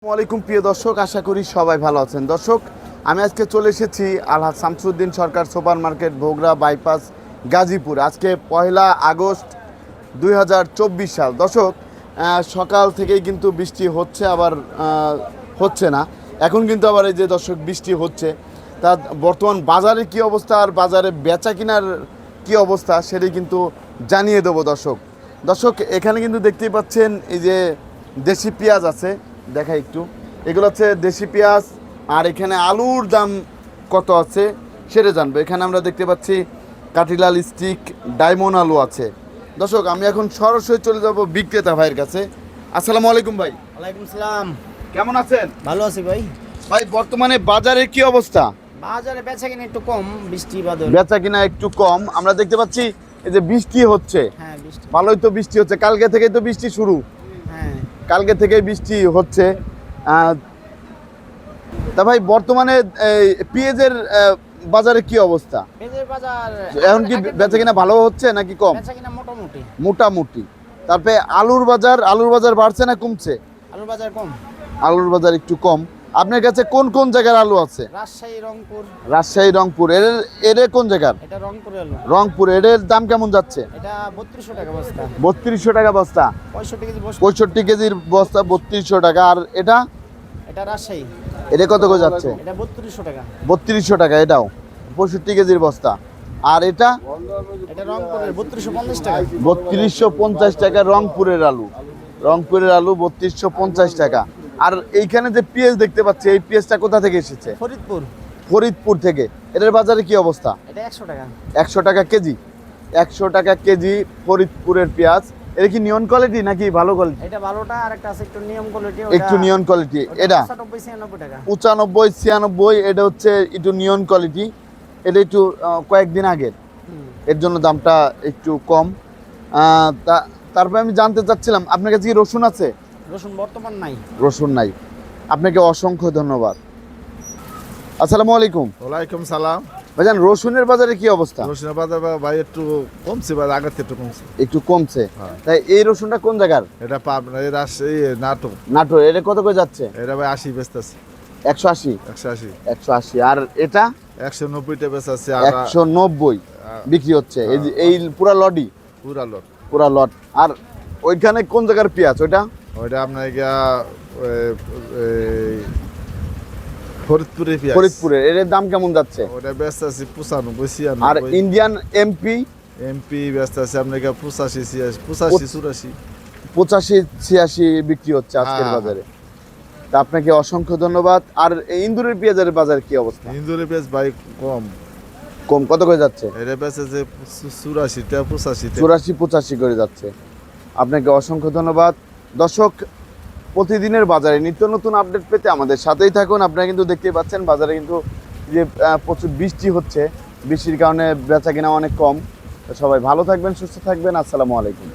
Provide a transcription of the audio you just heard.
আসসালামু আলাইকুম, প্রিয় দর্শক, আশা করি সবাই ভালো আছেন। দর্শক, আমি আজকে চলে এসেছি Alhaj Shamsuddin Sarkar super market Bhogra bypass Gazipur. আজকে পয়লা আগস্ট দুই হাজার চব্বিশ সাল। দর্শক সকাল থেকেই কিন্তু বৃষ্টি হচ্ছে, আবার হচ্ছে না। এখন কিন্তু আবার এই যে দর্শক, বৃষ্টি হচ্ছে। তা বর্তমান বাজারে কি অবস্থা আর বাজারে বেচা কিনার কি অবস্থা সেটাই কিন্তু জানিয়ে দেবো দর্শক। দর্শক, এখানে কিন্তু দেখতেই পাচ্ছেন এই যে দেশি পেঁয়াজ আছে। দেখাই একটু। এগুলো হচ্ছে দেশি পেঁয়াজ আর এখানে আলুর দাম কত আছে সেটা জানব। এখানে আমরা দেখতে পাচ্ছি কাঠিলাল স্টিক ডায়মন্ড আলু আছে। দর্শক আমি এখন সরাসরি চলে যাব বিক্রেতা ভাইয়ের কাছে। আসসালামু আলাইকুম ভাই। ওয়ালাইকুম সালাম। কেমন আছেন? ভালো আছি ভাই। ভাই বর্তমানে বাজারের কি অবস্থা? বাজারে বেচা কিনা একটু কম বৃষ্টি বাদল। বেচা কিনা একটু কম। আমরা দেখতে পাচ্ছি এই যে বৃষ্টি হচ্ছে। হ্যাঁ বৃষ্টি। ভালোই তো বৃষ্টি হচ্ছে। কালকে থেকেই তো বৃষ্টি শুরু। কালকে থেকে বৃষ্টি হচ্ছে। তা ভাই বর্তমানে এই, পেঁয়াজের বাজারে কি অবস্থা? এখন কি বেচা কিনা ভালো হচ্ছে নাকি কম? মোটামুটি। মোটামুটি। তারপরে আলুর বাজার আলুর বাজার বাড়ছে না কমছে? আলুর বাজার কম। আলুর বাজার একটু কম। আপনার কাছে কোন কোন জায়গার আলু আছে? রাজশাহী রংপুর। রাজশাহী রংপুর। এর এর কোন জায়গার? এটা রংপুরে আলু। রংপুর। এর দাম কেমন যাচ্ছে? এটা বত্রিশশো টাকা বস্তা। বত্রিশশো টাকা বস্তা। পঁয়ষট্টি কেজি বস্তা। পঁয়ষট্টি কেজির বস্তা বত্রিশশো টাকা। আর এটা? এটা রাজশাহী। এটা কত করে যাচ্ছে? এটা বত্রিশশো টাকা। বত্রিশশো টাকা এটাও। পঁয়ষট্টি কেজির বস্তা। আর এটা? এটা রংপুরের বত্রিশশো পঞ্চাশ টাকা। বত্রিশশো পঞ্চাশ টাকা রংপুরের আলু। রংপুরের আলু বত্রিশশো পঞ্চাশ টাকা। আর এইখানে যে পেঁয়াজ দেখতে পাচ্ছি এই পেঁয়াজটা কোথা থেকে এসেছে? ফরিদপুর। ফরিদপুর থেকে। এটার বাজারে কি অবস্থা? এটা একশো টাকা। একশো টাকা কেজি। একশো টাকা কেজি ফরিদপুরের পেঁয়াজ। এটা কি নিয়ন কোয়ালিটি নাকি ভালো কোয়ালিটি এটা ভালোটা আর একটা আছে একটু নিয়ম কোয়ালিটি একটু নিয়ন কোয়ালিটি এটা? পঁচানব্বই ছিয়ানব্বই টাকা। এটা হচ্ছে একটু নিয়ন কোয়ালিটি এটা একটু কয়েকদিন আগের। এর জন্য দামটা একটু কম। তারপরে আমি জানতে চাচ্ছিলাম আপনার কাছে কি রসুন আছে? রসুন বর্তমান নাই। রসুন নাই। আপনাকে অসংখ্য ধন্যবাদ। আসসালামু আলাইকুম। ওয়ালাইকুম সালাম। ভাইজান রসুনের বাজারে কি অবস্থা? রসুন বাজার ভাই একটু কমছে বা আগের থেকে একটু কমছে। একটু কমছে। হ্যাঁ। তাই এই রসুনটা কোন জায়গার? এটা পাবনা এই রাজশাহী নাটক এটা কত করে যাচ্ছে? এটা ভাই আশি বেচতেছে। একশো আশি? একশো আশি। একশো আশি। আর এটা? একশো নব্বইটা বেচতেছে আর একশো নব্বই বিক্রি হচ্ছে। এই যে এই পুরা লডি পুরা লোক পুরা লট। আর ওইখানে কোন জায়গার পেঁয়াজ? ওইটা? ওইটা আপনার গিয়া ফরিদপুরে ফরিদপুরের এর দাম কেমন যাচ্ছে? ওটা বেচতেছে পঁচানব্বই আর ছিয়ানব্বই ইন্ডিয়ান এমপি এমপি বেচতেছে আপনার গিয়া পঁচাশি ছিয়াশি পঁচাশি চুরাশি। পঁচাশি ছিয়াশি বিক্রি হচ্ছে আজকের হ্যাঁ। বাজারে। তা আপনাকে অসংখ্য ধন্যবাদ। আর এই ইন্দুরের পেঁয়াজের বাজার কি অবস্থা? ইন্দুরের পেঁয়াজ ভাই কম। কম কত করে যাচ্ছে? এটা বেচেছে চুরাশিটা পঁচাশিটা চুরাশি পঁচাশি করে যাচ্ছে। আপনাকে অসংখ্য ধন্যবাদ। দর্শক, প্রতিদিনের বাজারে নিত্য নতুন আপডেট পেতে আমাদের সাথেই থাকুন। আপনারা কিন্তু দেখতেই পাচ্ছেন, বাজারে কিন্তু যে প্রচুর বৃষ্টি হচ্ছে, বৃষ্টির কারণে বেচা কিনা অনেক কম। সবাই ভালো থাকবেন, সুস্থ থাকবেন। আসসালামু আলাইকুম।